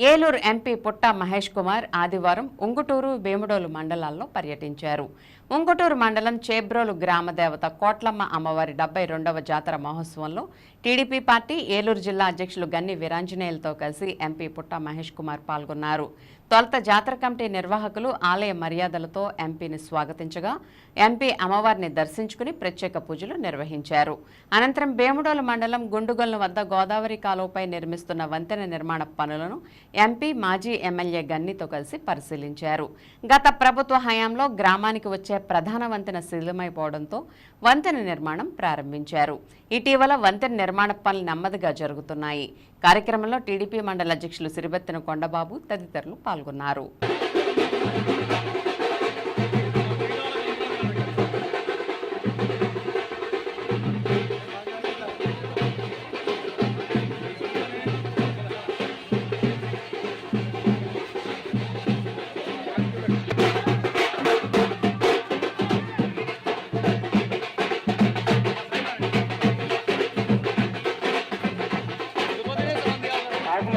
Eluru MP పుట్ట మహేష్ కుమార్ ఆదివారం ఉంగుటూరు వేముడోలు మండలాల్లో పర్యటించారు. ఉంగుటూరు మండలం చేబ్రోలు గ్రామ దేవత కోట్లమ్మ అమ్మవారి డెబ్బై రెండవ జాతర మహోత్సవంలో టీడీపీ పార్టీ ఏలూరు జిల్లా అధ్యక్షులు గన్ని వీరాంజనేయులతో కలిసి ఎంపీ పుట్ట మహేష్ కుమార్ పాల్గొన్నారు. తొలుత జాతర కమిటీ నిర్వాహకులు ఆలయ మర్యాదలతో ఎంపీని స్వాగతించగా ఎంపీ అమ్మవారిని దర్శించుకుని ప్రత్యేక పూజలు నిర్వహించారు. అనంతరం వేముడోలు మండలం గుండుగొల్లు వద్ద గోదావరి కాలువపై నిర్మిస్తున్న వంతెన నిర్మాణ పనులను ఎంపీ మాజీ ఎమ్మెల్యే గన్నితో కలిసి పరిశీలించారు. గత ప్రభుత్వ హయాంలో గ్రామానికి వచ్చే ప్రధాన వంతెన శిథిలమైపోవడంతో వంతెన నిర్మాణం ప్రారంభించారు. ఇటీవల వంతెన నిర్మాణ పనులు నెమ్మదిగా జరుగుతున్నాయి. కార్యక్రమంలో టీడీపీ మండల అధ్యక్షులు సిరిబెత్తిన కొండబాబు తదితరులు పాల్గొన్నారు.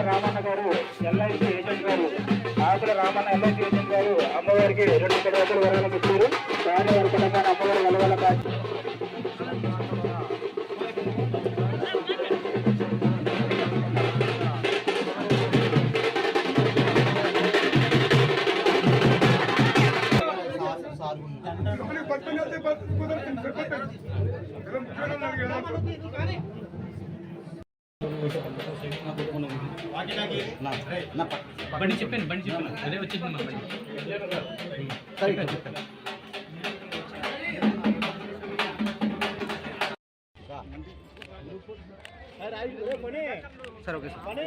రామన్న గారు ఎల్ఐసి ఏజెంట్ గారు. ఆకుల రామన్న ఎల్ఐసి ఏజెంట్ గారు అమ్మవారికి రెండు కిలోమీటర్ల వరకు ఇచ్చారు. దాని వరకు అమ్మవారి వెలవల కాచి బండి చెప్పాను బండి చెప్పాను అదే వచ్చింది మా బండి చెప్పాను చెప్పాను సార్ ఓకే సార్.